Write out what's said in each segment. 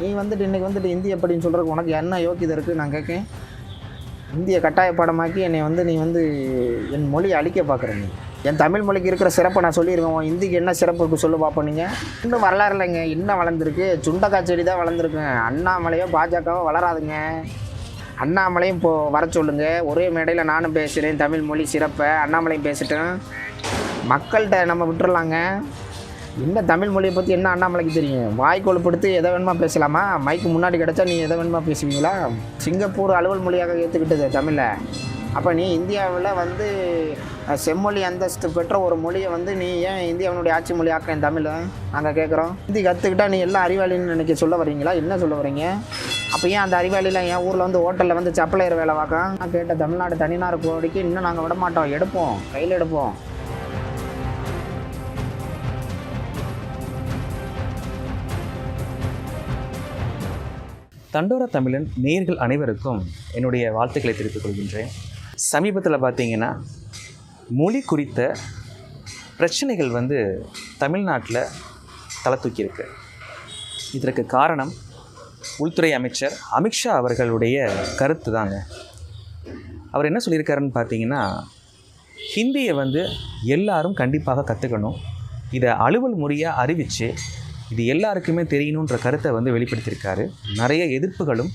நீ வந்துட்டு இன்றைக்கி வந்துட்டு இந்தி அப்படின்னு சொல்கிறதுக்கு உனக்கு என்ன யோக்கியதை இருக்குது நான் கேட்கேன். இந்திய கட்டாய பாடமாக்கி என்னை வந்து நீ வந்து என் மொழியை அழிக்க பார்க்குற நீ. என் தமிழ் மொழிக்கு இருக்கிற சிறப்பை நான் சொல்லியிருக்கேன். உன் இந்திக்கு என்ன சிறப்பு இருக்குது சொல்லு பார்ப்போம் நீங்கள் இன்னும் வரலாறு இல்லைங்க. இன்னும் வளர்ந்துருக்கு. சுண்டக்காய் செடி தான் வளர்ந்துருக்குங்க அண்ணாமலையோ பாஜகவோ வளராதுங்க. அண்ணாமலையும் இப்போ வர சொல்லுங்கள் ஒரே மேடையில் நானும் பேசுகிறேன் தமிழ் மொழி சிறப்பை. அண்ணாமலையும் பேசிட்டேன். மக்கள்கிட்ட நம்ம விட்டுறலாங்க. என்ன தமிழ் மொழியை பற்றி என்ன அண்ணாமலைக்கு தெரியும்? வாய் கொழுப்படுத்து எதை வேணுமா பேசலாமா? மைக்கு முன்னாடி கிடச்சா நீ எதை வேணுமா பேசுவீங்களா? சிங்கப்பூர் அலுவல் மொழியாக ஏற்றுக்கிட்டது தமிழை. அப்போ நீ இந்தியாவில் வந்து செம்மொழி அந்தஸ்து பெற்ற ஒரு மொழியை வந்து நீ ஏன் இந்தியாவினுடைய ஆட்சி மொழி ஆக்கிறேன் தமிழை? நாங்கள் கேட்குறோம் ஹிந்தி கற்றுக்கிட்டா நீ எல்லாம் அறிவாளின்னு நினைக்க சொல்ல வரீங்களா என்ன சொல்ல வரீங்க அப்போ ஏன் அந்த அறிவாளியில் என் ஊரில் வந்து ஹோட்டலில் வந்து சப்ளையர் வேலை பார்க்க நான் கேட்ட தமிழ்நாடு தனிநார் கோடிக்கு இன்னும் நாங்கள் விட மாட்டோம் எடுப்போம் கையில் எடுப்போம். தண்டோர தமிழன் நேயர்கள் அனைவருக்கும் என்னுடைய வாழ்த்துக்களை தெரிவித்துக் கொள்கின்றேன். சமீபத்தில் பார்த்தீங்கன்னா மொழி குறித்த பிரச்சனைகள் வந்து தமிழ்நாட்டில் தலை தூக்கியிருக்கு. இதற்கு காரணம் உள்துறை அமைச்சர் அமித்ஷா அவர்களுடைய கருத்து தாங்க. அவர் என்ன சொல்லியிருக்காருன்னு பார்த்தீங்கன்னா ஹிந்தியை வந்து எல்லாரும் கண்டிப்பாக கற்றுக்கணும் இதை அலுவல் முறையாக அறிவித்து இது எல்லாருக்குமே தெரியணுன்ற கருத்தை வந்து வெளிப்படுத்தியிருக்காரு. நிறைய எதிர்ப்புகளும்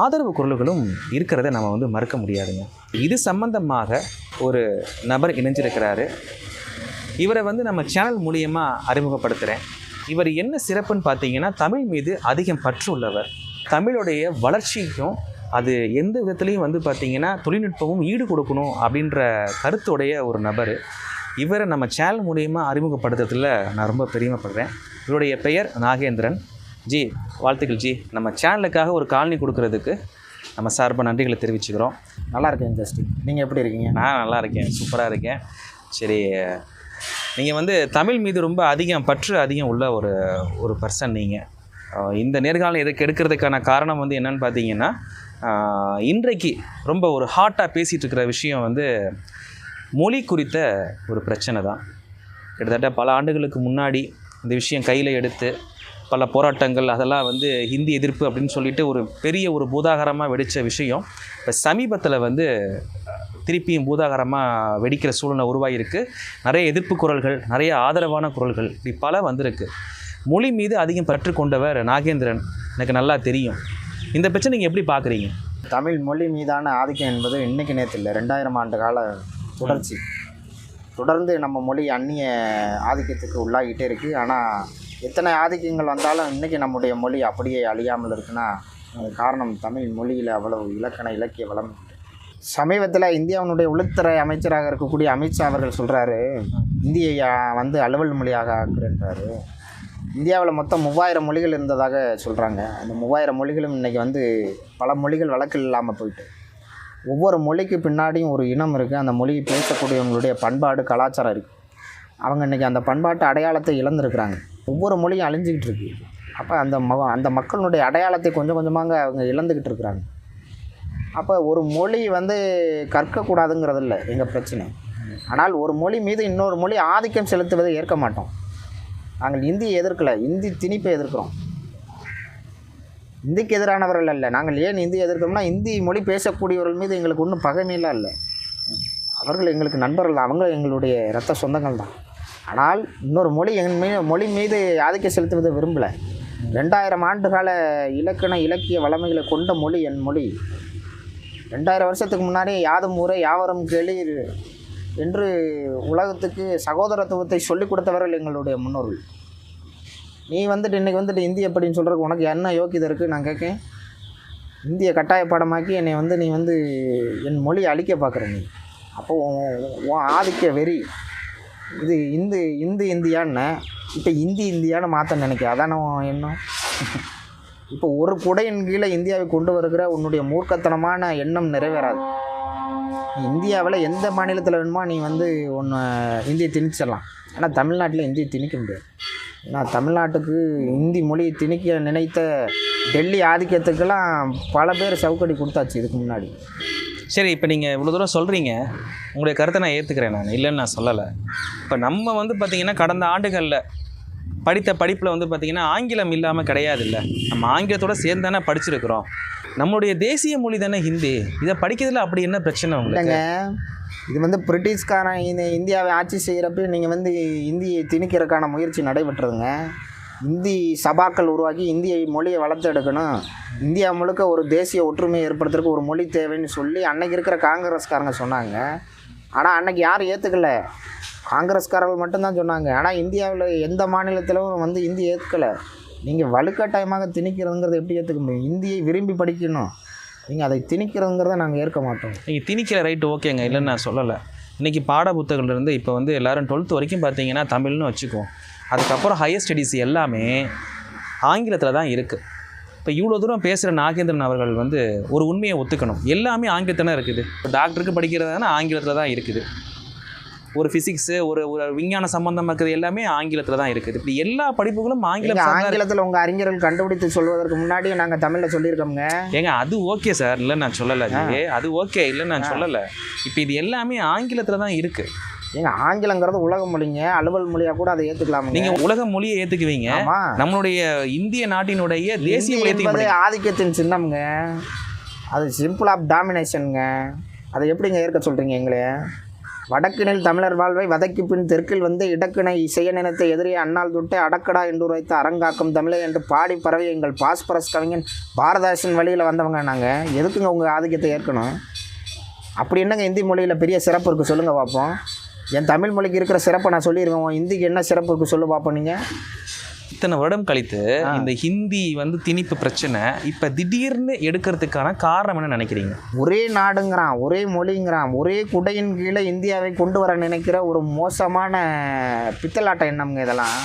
ஆதரவு குரல்களும் இருக்கிறத நம்ம வந்து மறுக்க முடியாதுங்க. இது சம்பந்தமாக ஒரு நபர் இணைஞ்சிருக்கிறாரு. இவரை வந்து நம்ம சேனல் மூலியமாக அறிமுகப்படுத்துகிறேன் இவர் என்ன சிறப்புன்னு பார்த்தீங்கன்னா தமிழ் மீது அதிகம் பற்று உள்ளவர். தமிழுடைய வளர்ச்சிக்கும் அது எந்த விதத்துலையும் வந்து பார்த்திங்கன்னா தொழில்நுட்பமும் ஈடு கொடுக்கணும் அப்படின்ற கருத்துடைய ஒரு நபர். இவரை நம்ம சேனல் மூலியமாக அறிமுகப்படுத்துறதுல நான் ரொம்ப பெருமைப்படுறேன். இவருடைய பெயர் நாகேந்திரன். ஜி வாழ்த்துக்கள் ஜி. நம்ம சேனலுக்காக ஒரு காலனி கொடுக்கறதுக்கு நம்ம சார்பாக நன்றிகளை தெரிவிச்சுக்கிறோம். நல்லா இருக்கேன் ஜஸ்டின். நீங்கள் எப்படி இருக்கீங்க? நான் நல்லா இருக்கேன். சூப்பராக இருக்கேன். சரி நீங்கள் வந்து தமிழ் மீது ரொம்ப அதிகம் பற்று அதிகம் உள்ள ஒரு ஒரு பர்சன் நீங்கள் இந்த நேர்காணல் எதுக்கு எடுக்கிறதுக்கான காரணம் வந்து என்னன்னு பார்த்தீங்கன்னா இன்றைக்கு ரொம்ப ஒரு ஹாட்டாக பேசிகிட்டு இருக்கிற விஷயம் வந்து மொழி குறித்த ஒரு பிரச்சனை தான். கிட்டத்தட்ட பல ஆண்டுகளுக்கு முன்னாடி இந்த விஷயம் கையில் எடுத்து பல போராட்டங்கள் அதெல்லாம் வந்து ஹிந்தி எதிர்ப்பு அப்படின்னு சொல்லிட்டு ஒரு பெரிய ஒரு பூதாகரமாக வெடித்த விஷயம். இப்போ சமீபத்தில் வந்து திருப்பியும் பூதாகரமாக வெடிக்கிற சூழ்நிலை உருவாகியிருக்கு நிறைய எதிர்ப்பு குரல்கள் நிறைய ஆதரவான குரல்கள் இப்படி பல வந்திருக்கு. மொழி மீது அதிகம் பற்று கொண்டவர் நாகேந்திரன். எனக்கு நல்லா தெரியும். இந்த பிரச்சனை நீங்கள் எப்படி பார்க்குறீங்க தமிழ் மொழி மீதான ஆதிக்கம் என்பது இன்னைக்கு நேற்று இல்லை ரெண்டாயிரம் ஆண்டு கால தொடர்ச்சி தொடர்ந்து நம்ம மொழி அந்நிய ஆதிக்கத்துக்கு உள்ளாகிட்டே இருக்குது ஆனால் எத்தனை ஆதிக்கங்கள் வந்தாலும் இன்றைக்கி நம்முடைய மொழி அப்படியே அழியாமல் இருக்குன்னா அது காரணம் தமிழ் மொழியில் அவ்வளவு இலக்கண இலக்கிய வளம் சமீபத்தில் இந்தியாவினுடைய உள்துறை அமைச்சராக இருக்கக்கூடிய அமித்ஷா அவர்கள் சொல்கிறாரு இந்தியை வந்து அலுவல் மொழியாக ஆக்குறேன்றாரு. இந்தியாவில் மொத்தம் மூவாயிரம் மொழிகள் இருந்ததாக சொல்கிறாங்க அந்த மூவாயிரம் மொழிகளும் இன்றைக்கி வந்து பல மொழிகள் வழக்கில் இல்லாமல் போயிட்டு. ஒவ்வொரு மொழிக்கு பின்னாடியும் ஒரு இனம் இருக்குது அந்த மொழியை பேசக்கூடியவங்களுடைய பண்பாடு கலாச்சாரம் இருக்குது அவங்க இன்றைக்கி அந்த பண்பாட்டு அடையாளத்தை இழந்திருக்கிறாங்க. ஒவ்வொரு மொழியும் அழிஞ்சிக்கிட்டு இருக்கு. அப்போ அந்த ம அந்த மக்களுடைய அடையாளத்தை கொஞ்சம் கொஞ்சமாக அவங்க இழந்துக்கிட்டு இருக்கிறாங்க. அப்போ ஒரு மொழி வந்து கற்கக்கூடாதுங்கிறது இல்லை எங்கள் பிரச்சனை. ஆனால் ஒரு மொழி மீது இன்னொரு மொழி ஆதிக்கம் செலுத்துவதை ஏற்க மாட்டோம். நாங்கள் இந்தியை எதிர்க்கலை இந்தி திணிப்பை எதிர்க்கிறோம். இந்திக்கு எதிரானவர்கள் அல்ல. நாங்கள் ஏன் இந்தி எதிர்க்கிறோம்னா இந்தி மொழி பேசக்கூடியவர்கள் மீது எங்களுக்கு ஒன்றும் பகைமையெல்லாம் இல்லை. அவர்கள் எங்களுக்கு நண்பர்கள் தான். அவங்க எங்களுடைய இரத்த சொந்தங்கள் தான். ஆனால் இன்னொரு மொழி என் மீது மொழி மீது ஆதிக்கம் செலுத்துவதை விரும்பலை. ரெண்டாயிரம் ஆண்டுகால இலக்கண இலக்கிய வளமைகளை கொண்ட மொழி என் மொழி. ரெண்டாயிரம் வருஷத்துக்கு முன்னாடி யாதும் ஊரே யாவரும் கேளீர் என்று உலகத்துக்கு சகோதரத்துவத்தை சொல்லிக் கொடுத்தவர்கள் எங்களுடைய முன்னோர்கள். நீ வந்துட்டு இன்றைக்கி வந்துட்டு இந்தி அப்படின்னு சொல்கிறதுக்கு உனக்கு என்ன யோக்கியதை இருக்குது நான் கேட்கேன். இந்திய கட்டாய பாடமாக்கி என்னை வந்து நீ வந்து என் மொழியை அழிக்க பார்க்குற நீ. அப்போ உன் உன் ஆதிக்க வெறி இது இந்து இந்து இந்தியான்னு இப்போ இந்தி இந்தியான்னு மாற்ற நினைக்க அதான உன் எண்ணம்? இப்போ ஒரு குடையின் கீழே இந்தியாவை கொண்டு வருகிற உன்னுடைய மூர்க்கத்தனமான எண்ணம் நிறைவேறாது. நீ இந்தியாவில் எந்த மாநிலத்தில் வேணுமோ நீ வந்து ஒன்று இந்தியை திணிச்சிடலாம். ஆனால் தமிழ்நாட்டில் இந்தியை திணிக்க முடியாது. நான் தமிழ்நாட்டுக்கு இந்தி மொழியை திணிக்க நினைத்த டெல்லி ஆதிக்கத்துக்கெல்லாம் பல பேர் சவுக்கடி கொடுத்தாச்சு இதுக்கு முன்னாடி. சரி இப்போ நீங்கள் இவ்வளோ தூரம் சொல்கிறீங்க உங்களுடைய கருத்தை நான் ஏற்றுக்கிறேன் நான். இல்லைன்னு நான் சொல்லலை. இப்போ நம்ம வந்து பார்த்திங்கன்னா கடந்த ஆண்டுகளில் படித்த படிப்பில் வந்து பார்த்திங்கன்னா ஆங்கிலம் இல்லாமல் கிடையாது இல்லை நம்ம ஆங்கிலத்தோட சேர்ந்து தானே படிச்சிருக்கிறோம். நம்மளுடைய தேசிய மொழி தானே ஹிந்தி? இதை படிக்கிறதுல அப்படி என்ன பிரச்சனை உங்களுக்கு? இல்லைங்க. இது வந்து பிரிட்டிஷ்காரன் இந்த இந்தியாவை ஆட்சி செய்கிறப்ப நீங்கள் வந்து இந்தியை திணிக்கிறதுக்கான முயற்சி நடைபெற்றதுங்க. இந்தி சபாக்கள் உருவாக்கி இந்திய மொழியை வளர்த்தெடுக்கணும். இந்தியா முழுக்க ஒரு தேசிய ஒற்றுமையை ஏற்படுத்துறதுக்கு ஒரு மொழி தேவைன்னு சொல்லி அன்னைக்கு இருக்கிற காங்கிரஸ்காரங்க சொன்னாங்க. ஆனால் அன்னைக்கு யாரும் ஏற்றுக்கல காங்கிரஸ்காரர்கள் மட்டும்தான் சொன்னாங்க. ஆனால் இந்தியாவில் எந்த மாநிலத்திலும் வந்து இந்தி ஏற்கலை நீங்கள் வலுக்கட்டாயமாக திணிக்கிறதுங்கிறத எப்படி ஏற்றுக்க முடியும்? இந்தியை விரும்பி படிக்கணும். நீங்கள் அதை திணிக்கிறதுங்கிறத நாங்கள் ஏற்க மாட்டோம். நீங்கள் திணிக்கிற ரைட்டு ஓகேங்க இல்லைன்னு நான் சொல்லலை. இன்றைக்கி பாட புத்தகங்கள்லேருந்து இப்போ வந்து எல்லாரும் டுவெல்த் வரைக்கும் பார்த்தீங்கன்னா தமிழ்னு வச்சுக்குவோம். அதுக்கப்புறம் ஹையர் ஸ்டடீஸ் எல்லாமே ஆங்கிலத்தில் தான் இருக்குது இப்போ இவ்வளோ தூரம் பேசுகிற நாகேந்திரன் அவர்கள் வந்து ஒரு உண்மையை ஒத்துக்கணும். எல்லாமே ஆங்கிலத்தில் தான் இருக்குது. இப்போ டாக்டருக்கு படிக்கிறதுனா ஆங்கிலத்தில் தான் இருக்குது. ஒரு ஃபிசிக்ஸு ஒரு ஒரு விஞ்ஞான சம்பந்தமாக இருக்கிறது எல்லாமே ஆங்கிலத்தில் தான் இருக்குது. இப்படி எல்லா படிப்புகளும் ஆங்கிலம் நீங்க ஆங்கிலத்தில் உங்கள் அறிஞர்கள் கண்டுபிடித்து சொல்வதற்கு முன்னாடியே நாங்கள் தமிழில் சொல்லியிருக்கோங்க ஏங்க அது ஓகே சார் இல்லை நான் சொல்லலை. அது ஓகே இல்லை நான் சொல்லலை. இப்போ இது எல்லாமே ஆங்கிலத்தில் தான் இருக்குது ஏங்க ஆங்கிலங்கிறது உலக மொழிங்க. அலுவல் மொழியாக கூட அதை ஏற்றுக்கலாமுங்க நீங்கள் உலக மொழியை ஏற்றுக்குவீங்க ஆமா. நம்மளுடைய இந்திய நாட்டினுடைய தேசிய மொழி. ஆதிக்கத்தின் சின்னம்ங்க. அது சிம்பிள் ஆஃப் டாமினேஷனுங்க அதை எப்படிங்க ஏற்க சொல்கிறீங்க எங்களே? வடக்கினில் தமிழர் வாழ்வை வதக்கி பின் தெற்கில் வந்து இடக்கினை இசைய நினைத்த எதிரே அண்ணால் தொட்டு அடக்கடா என்று உரைத்த அரங்காக்கும் தமிழை என்று பாடி பரவி எங்கள் பாஸ்பரஸ் கவிஞன் பாரதாசன் வழியில் வந்தவங்க நாங்கள் எதுக்குங்க உங்கள் ஆதிக்கத்தை ஏற்கணும்? அப்படி என்னங்க இந்தி மொழியில் பெரிய சிறப்பு இருக்குது சொல்லுங்கள் பார்ப்போம் என் தமிழ் மொழிக்கு இருக்கிற சிறப்பை நான் சொல்லியிருக்கேன் உன் இந்திக்கு என்ன சிறப்பு இருக்குது சொல்லு பார்ப்போம் நீங்கள் இத்தனை வருடம் கழித்து. இந்த ஹிந்தி வந்து திணிப்பு பிரச்சனை இப்போ திடீர்னு எடுக்கிறதுக்கான காரணம் என்ன நினைக்கிறீங்க? ஒரே நாடுங்கிறான் ஒரே மொழிங்கிறான் ஒரே குடையின் கீழே இந்தியாவை கொண்டு வர நினைக்கிற ஒரு மோசமான பித்தலாட்ட எண்ணம்ங்க இதெல்லாம்.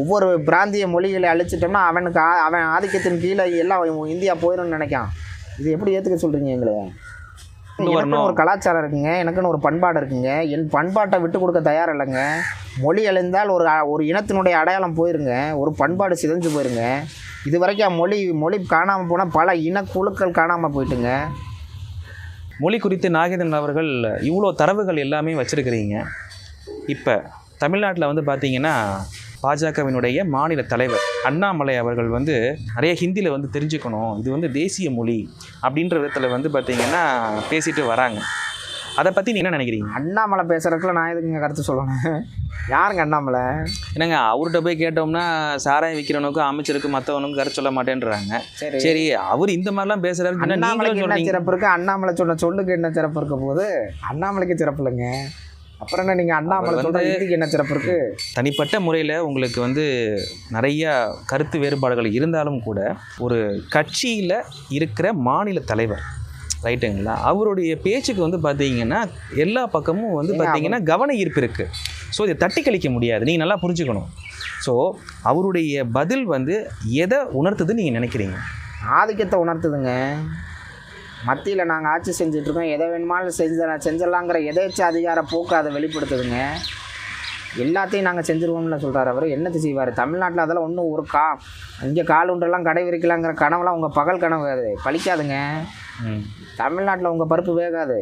ஒவ்வொரு பிராந்திய மொழிகளை அழிச்சிட்டோம்னா அவனுக்கு அவன் ஆதிக்கத்தின் கீழே எல்லாம் இந்தியா போயிடும்னு நினைக்கான். இது எப்படி ஏற்றுக்க சொல்கிறீங்க எங்களை? எனக்குன்னு ஒரு கலாச்சாரம் இருக்குங்க. எனக்குன்னு ஒரு பண்பாடு இருக்குங்க. என் பண்பாட்டை விட்டு கொடுக்க தயார் இல்லைங்க. மொழி அழிந்தால் ஒரு ஒரு இனத்தினுடைய அடையாளம் போயிருங்க. ஒரு பண்பாடு சிதைஞ்சு போயிருங்க. இது வரைக்கும் மொழி மொழி காணாமல் போனால் பல இனக்குழுக்கள் காணாமல் போயிட்டுங்க. மொழி குறித்து நாகேந்திரன் அவர்கள் இவ்வளோ தரவுகள் எல்லாமே வச்சுருக்கிறீங்க. இப்போ தமிழ்நாட்டில் வந்து பார்த்தீங்கன்னா பாஜகவினுடைய மாநில தலைவர் அண்ணாமலை அவர்கள் வந்து நிறைய ஹிந்தியில் வந்து தெரிஞ்சுக்கணும். இது வந்து தேசிய மொழி அப்படின்ற விதத்தில் வந்து பார்த்தீங்கன்னா பேசிட்டு வராங்க. அதை பற்றி நீ என்ன நினைக்கிறீங்க? அண்ணாமலை பேசுறதுக்குள்ள நான் எதுக்குங்க கருத்து சொல்லணும்? யாருங்க அண்ணாமலை? என்னங்க அவர்கிட்ட போய் கேட்டோம்னா சாராயம் விற்கிறவனுக்கும் அமைச்சருக்கும் மற்றவனுக்கும் கருத்து சொல்ல மாட்டேன்றாங்க. சரி. அவர் இந்த மாதிரிலாம் சொன்னா அண்ணாமலைக்கு என்ன சிறப்பு இருக்கு? அண்ணாமலை சொன்ன சொல்லுக்கு என்ன சிறப்பு இருக்க போது அண்ணாமலைக்கு சிறப்பு இல்லைங்க. அப்புறம் என்ன நீங்க அண்ணாமலை இதுக்கு என்ன சிறப்பு இருக்கு? தனிப்பட்ட முறையில் உங்களுக்கு வந்து நிறைய கருத்து வேறுபாடுகள் இருந்தாலும் கூட ஒரு கட்சியில் இருக்கிற மாநில தலைவர் ரைட்டுங்களா? அவருடைய பேச்சுக்கு வந்து பார்த்தீங்கன்னா எல்லா பக்கமும் வந்து பார்த்தீங்கன்னா கவன ஈர்ப்பு இருக்குது ஸோ இதை தட்டி கழிக்க முடியாது. நீங்கள் நல்லா புரிஞ்சுக்கணும். ஸோ அவருடைய பதில் வந்து எதை உணர்த்துதுன்னு நீங்கள் நினைக்கிறீங்க? ஆதிக்கத்தை உணர்த்துதுங்க. மத்தியில் நாங்கள் ஆட்சி செஞ்சுட்டு இருக்கோம் எதை வேணுமாலும் செஞ்ச செஞ்சிடலாங்கிற எதேச்ச அதிகார போக்கு அதை வெளிப்படுத்துதுங்க. எல்லாத்தையும் நாங்கள் செஞ்சுருவோம்னு சொல்கிறார் அவர். என்னத்தை செய்வார்? தமிழ்நாட்டில் அதெல்லாம் ஒன்றும் ஒரு கா இங்கே கால் உண்டெல்லாம் கடை விரிக்கலாங்கிற கனவுலாம் உங்கள் பகல் கனவு அது. பழிக்காதுங்க. தமிழ்நாட்டில் உங்கள் பருப்பு வேகாது.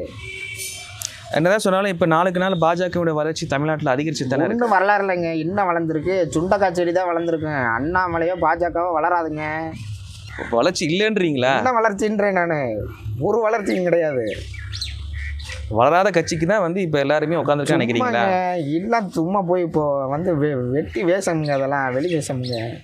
என்னதான் சொன்னாலும் இப்போ நாளுக்கு நாள் பாஜகவுடைய வளர்ச்சி தமிழ்நாட்டில் அதிகரிச்சு தானே ஒன்றும் வரலாறு இல்லைங்க இன்னும் வளர்ந்துருக்கு. சுண்டக்காய் செடி தான் வளர்ந்துருக்கு. அண்ணாமலையோ பாஜகவோ வளராதுங்க. வளர்ச்சி இல்லைன்றீங்களா? என்ன வளர்ச்சின்றேன் நான்? ஒரு வளர்ச்சியும் கிடையாது. வளராத கட்சிக்கு தான் வந்து இப்போ எல்லாருமே உட்காந்துருக்கா நினைக்கிறீங்களா? எல்லாம் சும்மா போய் இப்போ வந்து வெ- வெட்டி வேஷமுங்க அதெல்லாம் வெளி வேஷமுங்க.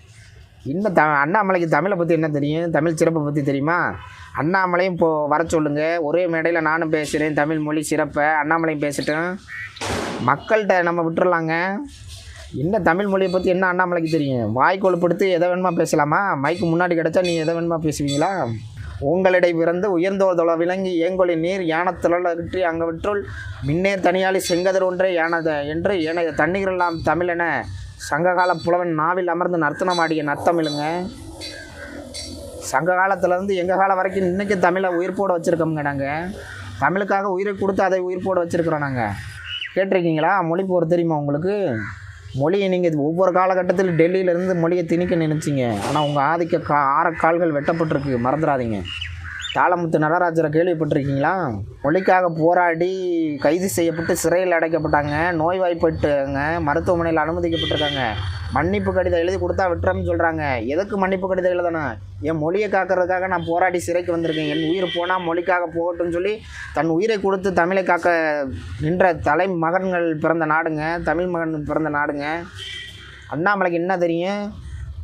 இன்னும் த அண்ணாமலைக்கு தமிழை பற்றி என்ன தெரியும்? தமிழ் சிறப்பை பற்றி தெரியுமா? அண்ணாமலையும் இப்போது வர சொல்லுங்க. ஒரே மேடையில் நானும் பேசுகிறேன் தமிழ் மொழி சிறப்பை. அண்ணாமலையும் பேசிட்டேன் மக்கள்கிட்ட நம்ம விட்டுறலாங்க. என்ன தமிழ் மொழியை பற்றி என்ன அண்ணாமலைக்கு தெரியும்? வாய் கொழுப்படுத்து எதை வேணுமா பேசலாமா? மைக்கு முன்னாடி கிடச்சா நீ எதை வேணுமா பேசுவீங்களா? உங்களிடை பிறந்து உயர்ந்தோதொல விளங்கி ஏங்கொழி நீர் யானத்திரள விற்றி அங்க விற்றுள் மின்னேர் தனியாளி செங்கதர் ஒன்றே யானத என்று ஏனைய தண்ணீரெல்லாம் தமிழென சங்ககால புலவன் நாவில் அமர்ந்து நர்த்தனமாடிய நர்த்தமிழுங்க சங்க காலத்துலேருந்து எங்கள் காலம் வரைக்கும் இன்றைக்கி தமிழை உயிர் போட வச்சுருக்கோங்க நாங்கள் தமிழுக்காக உயிரை கொடுத்து அதை உயிர்ப்போட வச்சுருக்குறோம் நாங்கள் கேட்டிருக்கீங்களா? மொழி போகிற தெரியுமா உங்களுக்கு? மொழியை நீங்கள் ஒவ்வொரு காலகட்டத்தில் டெல்லியிலேருந்து மொழியை திணிக்க நினச்சிங்க. ஆனால் உங்கள் ஆதிக்க கா ஆற கால்கள் வெட்டப்பட்டிருக்கு. மறந்துடாதீங்க. தாளமுத்து நடராஜரை கேள்விப்பட்டிருக்கீங்களா? மொழிக்காக போராடி கைது செய்யப்பட்டு சிறையில் அடைக்கப்பட்டாங்க. நோய்வாய்ப்பட்டுங்க மருத்துவமனையில் அனுமதிக்கப்பட்டிருக்காங்க. மன்னிப்பு கடிதம் எழுதி கொடுத்தா விட்டுறோம்னு சொல்கிறாங்க எதுக்கு மன்னிப்பு கடிதம் எழுதணும்? என் மொழியை காக்கிறதுக்காக நான் போராடி சிறைக்கு வந்திருக்கேன். என் உயிர் போனால் மொழிக்காக போகட்டும்னு சொல்லி தன் உயிரை கொடுத்து தமிழை காக்க நின்ற தலை மகன்கள் பிறந்த நாடுங்க. தமிழ் மகன் பிறந்த நாடுங்க. அண்ணாமலைக்கு என்ன தெரியும்?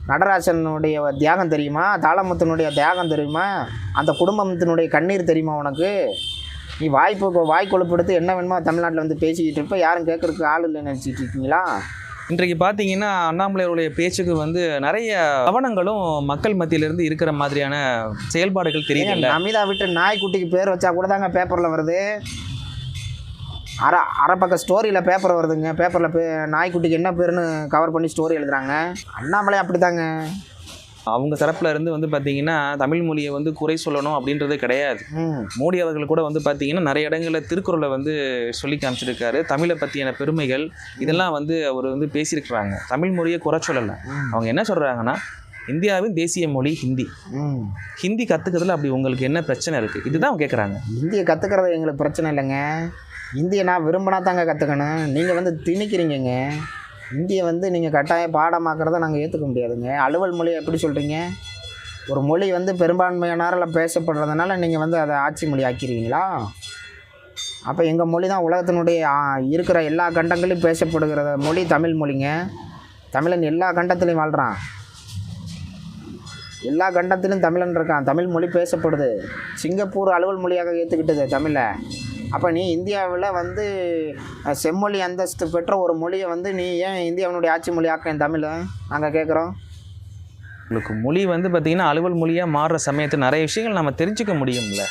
நடராசனுடைய தியாகம் தெரியுமா? தாளமுத்தினுடைய தியாகம் தெரியுமா? அந்த குடும்பத்தினுடைய கண்ணீர் தெரியுமா உனக்கு? நீ வாய்ப்பு வாய் கொழுப்படுத்து என்ன வேணுமோ தமிழ்நாட்டில் வந்து பேசிக்கிட்டு இருப்ப. யாரும் கேட்கறதுக்கு ஆள் இல்லைன்னு நினச்சிட்டு இருக்கீங்களா? இன்றைக்கு பார்த்தீங்கன்னா அண்ணாமலையுடைய பேச்சுக்கு வந்து நிறைய கவனங்களும் மக்கள் மத்தியிலிருந்து இருக்கிற மாதிரியான செயல்பாடுகள் தெரியல நமிதா விட்டு நாய்க்குட்டிக்கு பேர் வச்சா கூட தாங்க பேப்பரில் வருது. அரை அரை பக்கம் ஸ்டோரியில் பேப்பர் வருதுங்க. பேப்பரில் பே நாய்க்குட்டிக்கு என்ன பேருன்னு கவர் பண்ணி ஸ்டோரி எழுதுறாங்க. அண்ணாமலை அப்படி தாங்க அவங்க தரப்புல இருந்து வந்து பார்த்தீங்கன்னா தமிழ் மொழியை வந்து குறை சொல்லணும் அப்படின்றது கிடையாது. மோடி அவர்கள் கூட வந்து பார்த்தீங்கன்னா நிறைய இடங்களில் திருக்குறளை வந்து சொல்லி காமிச்சிருக்காரு. தமிழை பற்றியான பெருமைகள் இதெல்லாம் வந்து அவர் வந்து பேசியிருக்கிறாங்க. தமிழ் மொழியை குறை சொல்லலை. அவங்க என்ன சொல்கிறாங்கன்னா இந்தியாவின் தேசிய மொழி ஹிந்தி. ஹிந்தி கற்றுக்கிறதுல அப்படி உங்களுக்கு என்ன பிரச்சனை இருக்குது இதுதான் கேட்குறாங்க இந்தியை கற்றுக்கிறது எங்களுக்கு பிரச்சனை இல்லைங்க. இந்தியை நான் விரும்பினா தாங்க கற்றுக்கணும் நீங்கள் வந்து திணிக்கிறீங்கங்க. இந்தியை வந்து நீங்கள் கட்டாயம் பாடமாக்குறத நாங்கள் ஏற்றுக்க முடியாதுங்க. அலுவல் மொழி எப்படி சொல்கிறீங்க ஒரு மொழி வந்து பெரும்பான்மையினரில் பேசப்படுறதுனால நீங்கள் வந்து அதை ஆட்சி மொழி ஆக்கிடுவீங்களா? அப்போ எங்கள் மொழி தான் உலகத்தினுடைய இருக்கிற எல்லா கண்டங்களையும் பேசப்படுகிற மொழி தமிழ் மொழிங்க. தமிழன் எல்லா கண்டத்துலையும் வாழ்கிறான் எல்லா கண்டத்திலும் தமிழன் இருக்கான். தமிழ் மொழி பேசப்படுது. சிங்கப்பூர் அலுவல் மொழியாக ஏற்றுக்கிட்டது தமிழை. அப்போ நீ இந்தியாவில் வந்து செம்மொழி அந்தஸ்து பெற்ற ஒரு மொழியை வந்து நீ ஏன் இந்தியாவினுடைய ஆட்சி மொழி ஆக்க தமிழை நாங்கள் கேட்குறோம் உங்களுக்கு மொழி வந்து பார்த்தீங்கன்னா அலுவல் மொழியாக மாறுற சமயத்தில் நிறைய விஷயங்கள் நம்ம தெரிஞ்சுக்க முடியும்ல.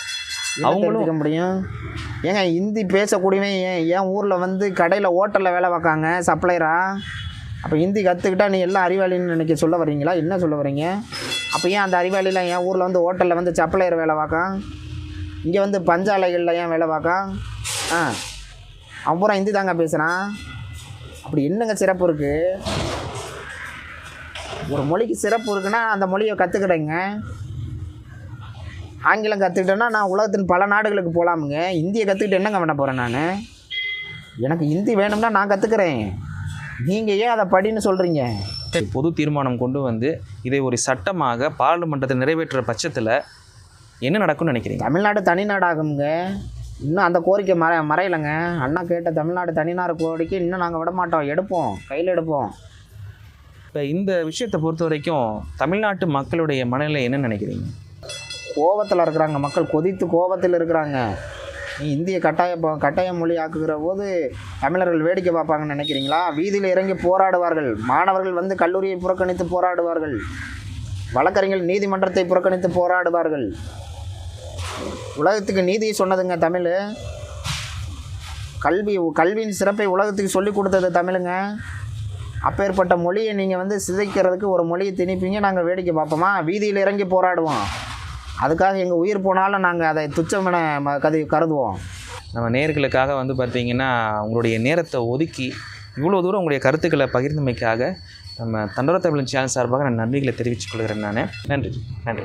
அவங்களும் முடியும்? ஏங்க ஹிந்தி பேசக்கூடியவன் ஏன் என் ஊரில் வந்து கடையில் ஹோட்டலில் வேலை பார்க்காங்க சப்ளையரா? அப்போ ஹிந்தி கற்றுக்கிட்டா நீ எல்லாம் அறிவாளின்னு நினைக்க சொல்ல வர்றீங்களா? என்ன சொல்ல வர்றீங்க? அப்போ ஏன் அந்த அறிவாளிலாம் என் ஊரில் வந்து ஹோட்டலில் வந்து சப்ளையர் வேலை பார்க்கான் இங்கே வந்து பஞ்சாலைகளில் ஏன் வேலை பார்க்கான் ஆ. அப்புறம் பூரா தாங்க பேசுகிறான் அப்படி என்னங்க சிறப்பு இருக்குது ஒரு மொழிக்கு சிறப்பு இருக்குன்னா அந்த மொழியை கற்றுக்கிட்டேங்க ஆங்கிலம் கற்றுக்கிட்டேன்னா நான் உலகத்தின் பல நாடுகளுக்கு போகலாமுங்க இந்தியை கற்றுக்கிட்டு என்னங்க பண்ண போகிறேன் நான்? எனக்கு ஹிந்தி வேணும்னா நான் கற்றுக்கிறேன் நீங்கள் ஏன் அதை படின்னு சொல்கிறீங்க பொது தீர்மானம் கொண்டு வந்து இதை ஒரு சட்டமாக பாராளுமன்றத்தில் நிறைவேற்றுற பட்சத்தில் என்ன நடக்கும்னு நினைக்கிறீங்க? தமிழ்நாடு தனிநாடாகுங்க இன்னும் அந்த கோரிக்கை மற மறையலைங்க. அண்ணா கேட்ட தமிழ்நாடு தனிநாடு கோரிக்கை இன்னும் நாங்கள் விட மாட்டோம் எடுப்போம். கையில் எடுப்போம். இப்போ இந்த விஷயத்தை பொறுத்த வரைக்கும் தமிழ்நாட்டு மக்களுடைய மனநிலை என்ன நினைக்கிறீங்க? கோபத்தில் இருக்கிறாங்க மக்கள். கொதித்து கோபத்தில் இருக்கிறாங்க. நீ இந்திய கட்டாய கட்டாய மொழி ஆக்குகிற போது தமிழர்கள் வேடிக்கை பார்ப்பாங்கன்னு நினைக்கிறீங்களா? வீதியில் இறங்கி போராடுவார்கள். மாணவர்கள் வந்து கல்லூரியை புறக்கணித்து போராடுவார்கள். வழக்கறிஞர்கள் நீதிமன்றத்தை புறக்கணித்து போராடுவார்கள். உலகத்துக்கு நீதியை சொன்னதுங்க தமிழ். கல்வி கல்வியின் சிறப்பை உலகத்துக்கு சொல்லி கொடுத்தது தமிழுங்க. அப்பேற்பட்ட மொழியை நீங்கள் வந்து சிதைக்கிறதுக்கு ஒரு மொழியை திணிப்பீங்க. நாங்கள் வேடிக்கை பார்ப்போமா? வீதியில் இறங்கி போராடுவோம். அதுக்காக எங்கள் உயிர் போனாலும் நாங்கள் அதை துச்சமென ம- கதை கருதுவோம். நம்ம நேர்களுக்காக வந்து பார்த்தீங்கன்னா உங்களுடைய நேரத்தை ஒதுக்கி இவ்வளோ தூரம் உங்களுடைய கருத்துக்களை பகிர்ந்தமைக்காக நம்ம தண்டோர தமிழ் சேனல் சார்பாக நான் நன்றிகளை தெரிவித்துக் கொள்கிறேன் நான். நன்றி நன்றி.